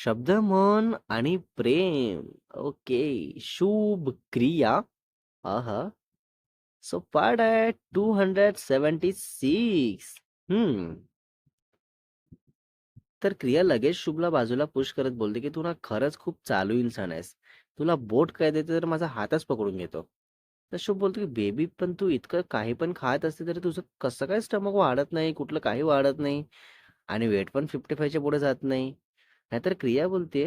शब्द, मन आणि प्रेम. ओके. शुभ क्रिया. आहा! सो पार्ट आहे 276. हं. तर क्रिया लगेच शुभला बाजूला पुश करत बोलते, की "तू ना खरंच खूप चालू इन्सान आहेस. तुला बोट काय देते तर माझा हातच पकडून घेतो." तर शुभ बोलतो, की "बेबी पण तू इतकं काही पण खात असते तरी तुझं कसं काय स्टमक वाढत नाही, कुठलं काही वाढत नाही आणि वेट पण फिफ्टी फायच्या पुढे जात नाही." नाहीतर क्रिया बोलते,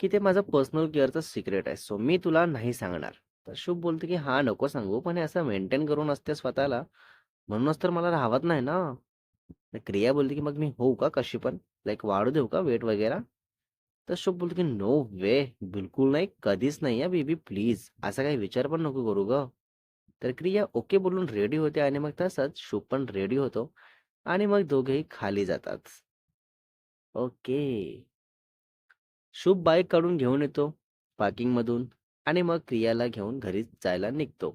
की "ते माझं पर्सनल केअरचं सिक्रेट आहे. सो मी तुला नाही सांगणार." तर शुभ बोलते की हा नको सांगू, पण हे असं मेंटेन करून असते स्वतःला, म्हणूनच तर मला राहत नाही ना." तर क्रिया बोलते, की "मग मी होऊ का कशी पण? लाईक वाढू देऊ का वेट वगैरे?" तर शुभ बोलतो, की "नो वे! बिलकुल नाही, कधीच नाही हां बेबी प्लीज. असा काही विचार पण नको करू गं." तर क्रिया ओके बोलून रेडी होते आणि मग तसंच शुभ पण रेडी होतो आणि मग दोघेही खाली जातात. ओके. शुभ बाईक काढून घेऊन येतो पार्किंगमधून आणि मग क्रियाला घेऊन घरी जायला निघतो.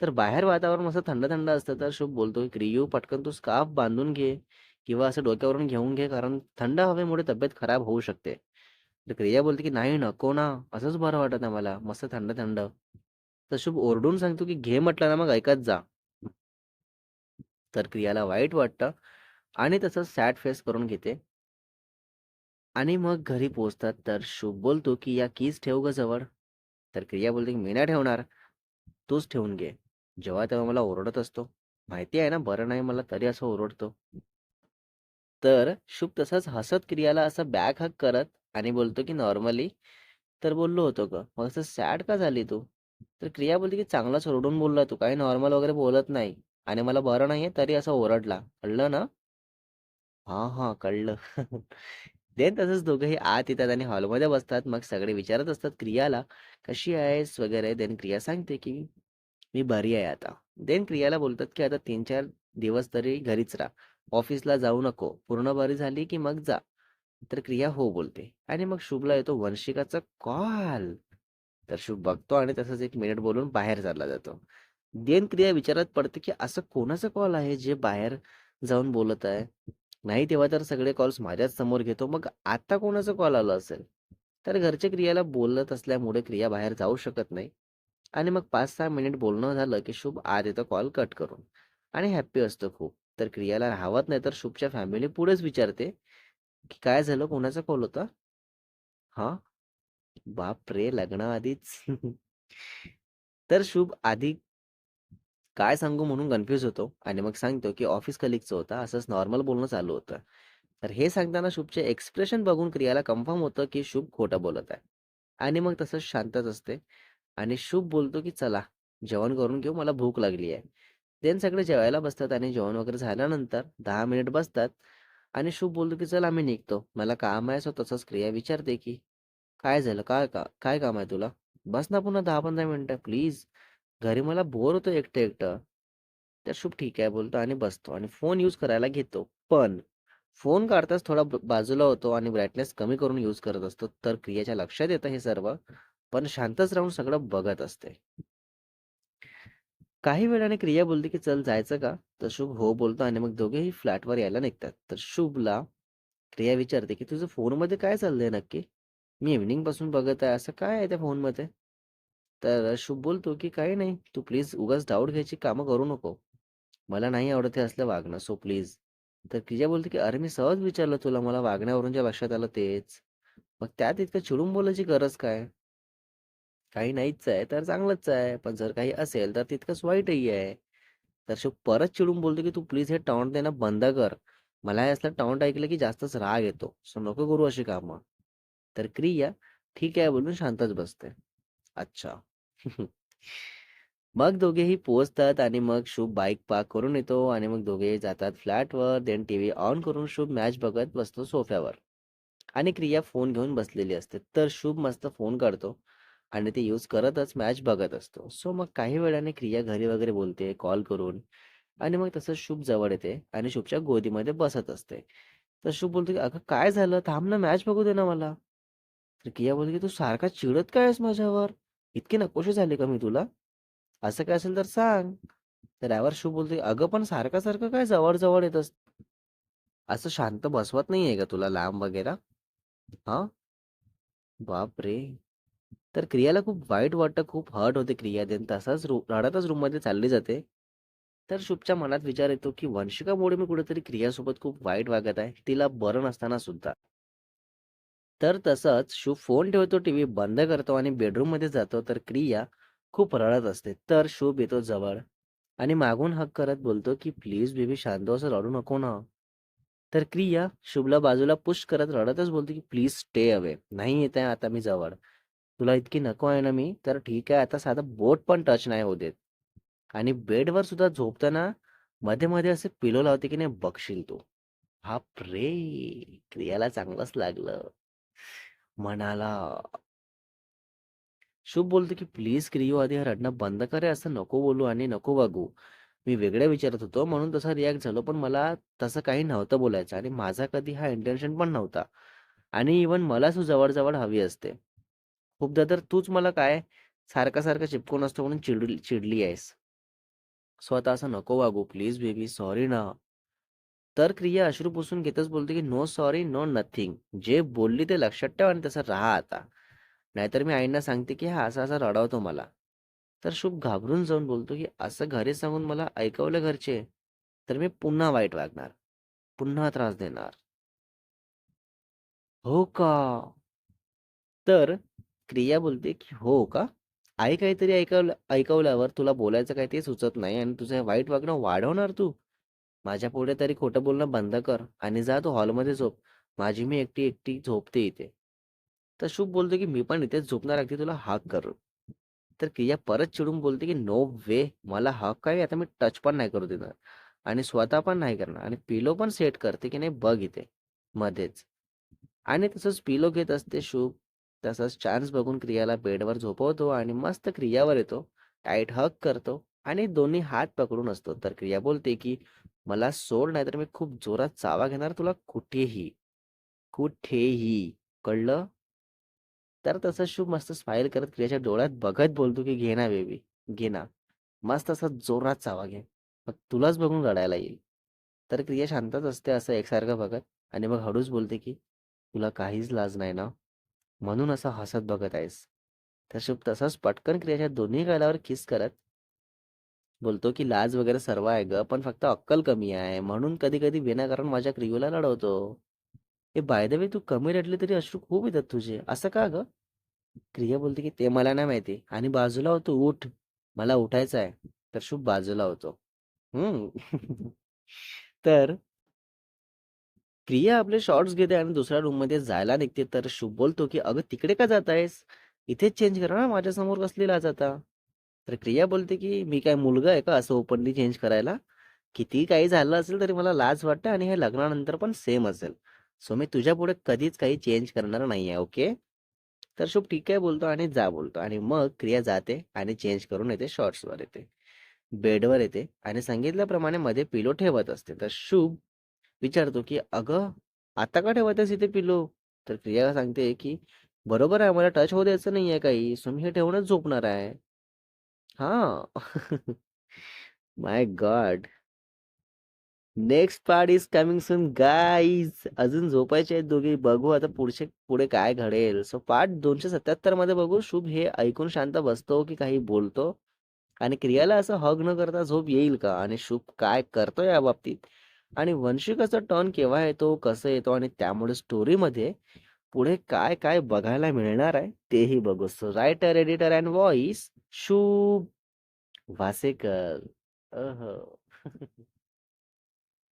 तर बाहेर वातावरण असं थंड-थंड असतं. तर शुभ बोलतो, की "क्रियू पटकन तू स्कार्फ बांधून घे किंवा असं डोक्यावरून घेऊन घे, कारण थंड हवेमुळे तब्येत खराब होऊ शकते." तर क्रिया बोलते, की "नाही, नको ना. असंच बरं वाटत आहे मला. मस्त थंड-थंड." तर शुभ ओरडून सांगतो, की "घे म्हटलं ना, मग ऐकत जा." तर क्रियाला वाईट वाटतं आणि तसंच सॅड फेस करून घेते. आणि मग घरी पोहोचतात तर शुभ बोलतो, की "या कीज ठेव ग जवळ." तर क्रिया बोलते, की "मी नाही ठेवणार. तूच ठेवून घे." जेव्हा तेव्हा मला ओरडत असतो. माहिती आहे ना बरं नाही मला तरी असं ओरडतो. तर शुभ तसंच हसत क्रियाला असं बॅक हक करत आणि बोलतो, की "नॉर्मली तर बोललो होतो ग मग असं सॅड का झाली तू?" तर क्रिया बोलते, की "चांगलाच ओरडून बोलला तू. काही नॉर्मल वगैरे बोलत नाही आणि मला बरं नाहीये तरी असं ओरडला. कळलं ना?" हा हा कळलं." देन तसंच दोघंही आत येतात आणि हॉलमध्ये बसतात. मग सगळे विचारत असतात क्रियाला, "कशी आहेस?" वगैरे. देन क्रिया सांगते, की "मी बरी आहे आता." देन क्रियाला बोलतात, की "आता 3-4 दिवस तरी घरीच राहा. ऑफिसला जाऊ नको. पूर्ण बरी झाली की मग जा." तर क्रिया हो बोलते आणि मग शुभला येतो वंशिकाचा कॉल. तर शुभ बघतो आणि तसंच एक मिनिट बोलून बाहेर चालला जातो. देन क्रिया विचारात पडते, की असं कोणाचा कॉल आहे जे बाहेर जाऊन बोलत आहे? नाही तेव्हा तर सगळे कॉल्स माझ्याच समोर घेतो. मग आता कोणाचा कॉल आला असेल? तर घरचे क्रियाला बोलत असल्यामुळे क्रिया बाहेर जाऊ शकत नाही आणि मग 5-6 मिनिट बोलणं झालं, की शुभ आत येतो कॉल कट करून आणि हॅप्पी असतो खूप. तर क्रियाला राहवत नाही तर शुभच्या फॅमिली पुढेच विचारते, की "काय झालं? कोणाचा कॉल होता?" "हां?" बापरे! लग्नाआधीच. तर शुभ आधी काय सांगू म्हणून कन्फ्यूज होतो आणि मग सांगतो, की ऑफिस कलिकचं होता. असंच नॉर्मल बोलणं चालू होतं. तर हे सांगताना शुभचे एक्सप्रेशन बघून क्रियाला कन्फर्म होतं, की शुभ खोटं बोलत आहे आणि मग तसंच शांतच असते आणि शुभ बोलतो, की "चला जेवण करून घेऊ, मला भूक लागली आहे." देन सगळे जेवायला बसतात आणि जेवण वगैरे झाल्यानंतर दहा मिनिट बसतात आणि शुभ बोलतो, की "चल आम्ही निघतो. मला काम आहे." सो तसंच क्रिया विचारते, की "काय झालं? काय का काय काम आहे तुला? बस ना पुन्हा 10-15 मिनिटं प्लीज. घरी मला बोर होतं एकटं-एकटं." तर शुभ ठीक आहे बोलतो आणि बसतो आणि फोन यूज करायला घेतो. पण फोन काढताच थोडा बाजूला होतो आणि ब्राईटनेस कमी करून यूज करत असतो. तर क्रियाच्या लक्षात येतं हे सर्व, पण शांतच राहून सगळं बघत असते. काही वेळाने क्रिया बोलते, की "चल जायचं का?" तर शुभ हो बोलतो आणि मग दोघेही फ्लॅटवर यायला निघतात. तर शुभला क्रिया विचारते, की "तुझं फोनमध्ये काय चाललंय नक्की? मी इव्हनिंगपासून बघत आहे. असं काय आहे त्या फोनमध्ये?" तर शुभ बोलतो, की "काही नाही. तू प्लीज उगाच डाऊट घ्यायची कामं करू नको. मला नाही आवडत हे असलं वागणं. So please." तर किजा बोलते, की "अरे मी सहज विचारलं तुला. मला वागण्यावरून ज्या लक्षात आलं तेच. मग त्यात इतकं चिडून बोलायची गरज काय? काही नाहीच आहे तर चांगलंच आहे. पण जर काही असेल तर तितकंच वाईटही आहे." तर शुभ परत चिडून बोलतो, की "तू प्लीज हे टाउंट देणं बंद कर. मला हे असलं टाउंट ऐकलं की जास्तच राग येतो. सो नको करू अशी कामं." तर क्रिया ठीक आहे बोलून शांतच बसते. अच्छा. मग दोघेही पोहोचतात आणि मग शुभ बाईक पार्क करून येतो आणि मग दोघेही जातात फ्लॅटवर. देन टीव्ही ऑन करून शुभ मॅच बघत बसतो सोफ्यावर आणि क्रिया फोन घेऊन बसलेली असते. तर शुभ मस्त फोन काढतो आणि ते यूज करतच मॅच बघत असतो. सो मग काही वेळाने क्रिया घरी वगैरे बोलते कॉल करून आणि मग तसं शुभ जवळ येते आणि शुभच्या गोदीमध्ये बसत असते. तर शुभ बोलतो, की "अगं काय झालं? थांब ना, मॅच बघू दे ना मला." तर क्रिया बोलते, की "तू सारखा चिडत काय आहेस माझ्यावर? इतकी नकोशी झाली का मी तुला? असं काय असेल तर सांग." ड्रायव्हर शिव बोलते, "अगं पण सारखं-सारखं काय जवळ-जवळ येत असतं? असं शांत बसवत नाहीये का तुला लांब वगैरे?" हां? बापरे! तर क्रियाला खूप वाईट वाटतं, खूप हर्ट होते क्रिया देन तसाच रू रडतच रूममध्ये चालली जाते. तर शुभच्या मनात विचार येतो, की वंशिकामुळे मी कुठेतरी क्रियासोबत खूप वाईट वागत आहे, तिला बरं नसताना सुद्धा. तर तसंच शुभ फोन ठेवतो, टीव्ही बंद करतो आणि बेडरूममध्ये जातो, तर क्रिया खूप रडत असते. तर शुभ येतो जवळ आणि मागून हक करत बोलतो, की "प्लीज बेबी शांत असं रडू नको ना." तर क्रिया शुभला बाजूला पुश करत रडतच बोलते, की "प्लीज स्टे अवे. नाही येत आहे आता मी जवळ. तुला इतकी नको आहे ना मी, तर ठीक आहे आता साधं बोट पण टच नाही होऊ देत." आणि बेडवर सुद्धा झोपताना मध्ये-मध्ये असे पिलो लावते, की नाही बघशील तू. बापरे! क्रियाला चांगलंच लागलं. म्हणाला शुभ बोलतो, की "प्लीज क्रियो आधी रडणं बंद करे असं नको बोलू आणि नको वागू. मी वेगळं विचारत होतो म्हणून तसा रिॲक्ट झालो, पण मला तसं काही नव्हतं बोलायचं आणि माझा कधी हा इंटेन्शन पण नव्हता. आणि इव्हन मला तू जवळ हवी असते. खूपदा तर तूच मला काय सारखं-सारखं चिपकून असतो म्हणून चिडली चिडली आहेस. स्वतः असं नको वागू प्लीज बेबी, सॉरी ना." तर क्रिया अश्रू पुसून घेतच बोलते, की "नो सॉरी, नो नथिंग. जे बोलली ते लक्षात ठेवा आणि तसं राहा आता. नाहीतर मी आईंना सांगते, की हा असा-असा रडवतो मला." तर शुभ घाबरून जाऊन बोलतो, की "असं घरी सांगून मला ऐकवलं घरचे, तर मी पुन्हा वाईट वागणार. पुन्हा त्रास देणार." "हो का?" तर क्रिया बोलते, की "हो का? आई काहीतरी ऐकवलं ऐकवल्यावर तुला बोलायचं काही ते सुचत नाही आणि तुझं वाईट वागणं वाढवणार तू? माझ्या पुढे तरी खोटं बोलणं बंद कर आणि जा तू हॉलमध्ये झोप. माझी मी एकटी-एकटी झोपते इथे." तर शुभ बोलतो, की "मी पण इथेच झोपणार अगदी तुला हाक करू तर क्रिया परत चिडून बोलते, की "नो वे! मला हक काय आता मी टच पण नाही करू देणार आणि स्वतः पण नाही करणार आणि पिलो पण सेट करते, की नाही बघ इथे मध्येच." आणि तसंच पिलो घेत असते शुभ. तसंच चान्स बघून क्रियाला बेडवर झोपवतो आणि मस्त क्रियावर येतो. टाईट हक करतो आणि दोन्ही हात पकडून असतो. तर क्रिया बोलते, की "मला सोड नाही तर मी खूप जोरात चावा घेणार तुला कुठेही, कुठेही. कळलं?" तर तसं शुभ मस्त स्माईल करत क्रियाच्या डोळ्यात बघत बोलतो, की "घे ना बेबी, घे ना. मस्त असा जोरात चावा घे. मग तुलाच बघून रडायला येईल." तर क्रिया शांतच असते असं एकसारखं बघत आणि मग हळूच बोलते, की "तुला काहीच लाज नाही ना? म्हणून असं हसत बघत आहेस." तर शुभ तसाच पटकन क्रियाच्या दोन्ही गालावर किस करत बोलतो, की "लाज वगैरे सर्व आहे गं, पण फक्त अक्कल कमी आहे. म्हणून कधी-कधी विनाकारण माझ्या क्रियूला रडवतो." "ए बाय द वे तू कमी रडली तरी अश्रू खूप येतात तुझे. असं का गं?" क्रिया बोलते, की "ते मला नाही माहिती आणि बाजूला हो तू उठ. मला उठायचं आहे." तर शुभ बाजूला होतो. हं. तर क्रिया आपले शॉर्ट्स घेते आणि दुसऱ्या रूममध्ये जायला निघते, तर शुभ बोलतो, की "अगं तिकडे का जात आहेस? इथेच चेंज कर ना, माझ्यासमोर कसली लाज आता?" तर क्रिया बोलते, की "मी काय मुलगा आहे का असं ओपनली चेंज करायला? कितीही काही झालं असेल तरी मला लाज वाटते आणि हे लग्नानंतर पण सेम असेल. सो मी तुझ्या पुढे कधीच काही चेंज करणार नाहीये, ओके?" तर शुभ ठीक आहे बोलतो आणि जा बोलतो आणि मग क्रिया जाते आणि चेंज करून येते, शॉर्ट्सवर येते. बेडवर येते आणि सांगितल्याप्रमाणे मध्ये पिलो ठेवत असते. तर शुभ विचारतो, की "अगं, आता का ठेवत इथे पिलो?" तर क्रिया सांगते, की "बरोबर आहे, मला टच होऊ द्यायचं नाहीये काही, सो मी हे ठेवूनच झोपणार आहे." हां. My god! Next part is coming soon guys. अजून झोपायचे आहेत दोघे. बघू आता पुढचे पुढे काय घडेल. सो पार्ट 277 मध्ये बघू शुभ हे ऐकून शांत बसतो, की काही बोलतो? आणि क्रियाला असं हग न करता झोप येईल का? आणि शुभ काय करतो या बाबतीत? आणि वंशिकाचा टर्न केव्हा येतो, कसं येतो आणि त्यामुळे स्टोरीमध्ये पुढे काय-काय बघायला मिळणार आहे तेही बघू. So writer, editor and voice Shubh Wasekar. Ah.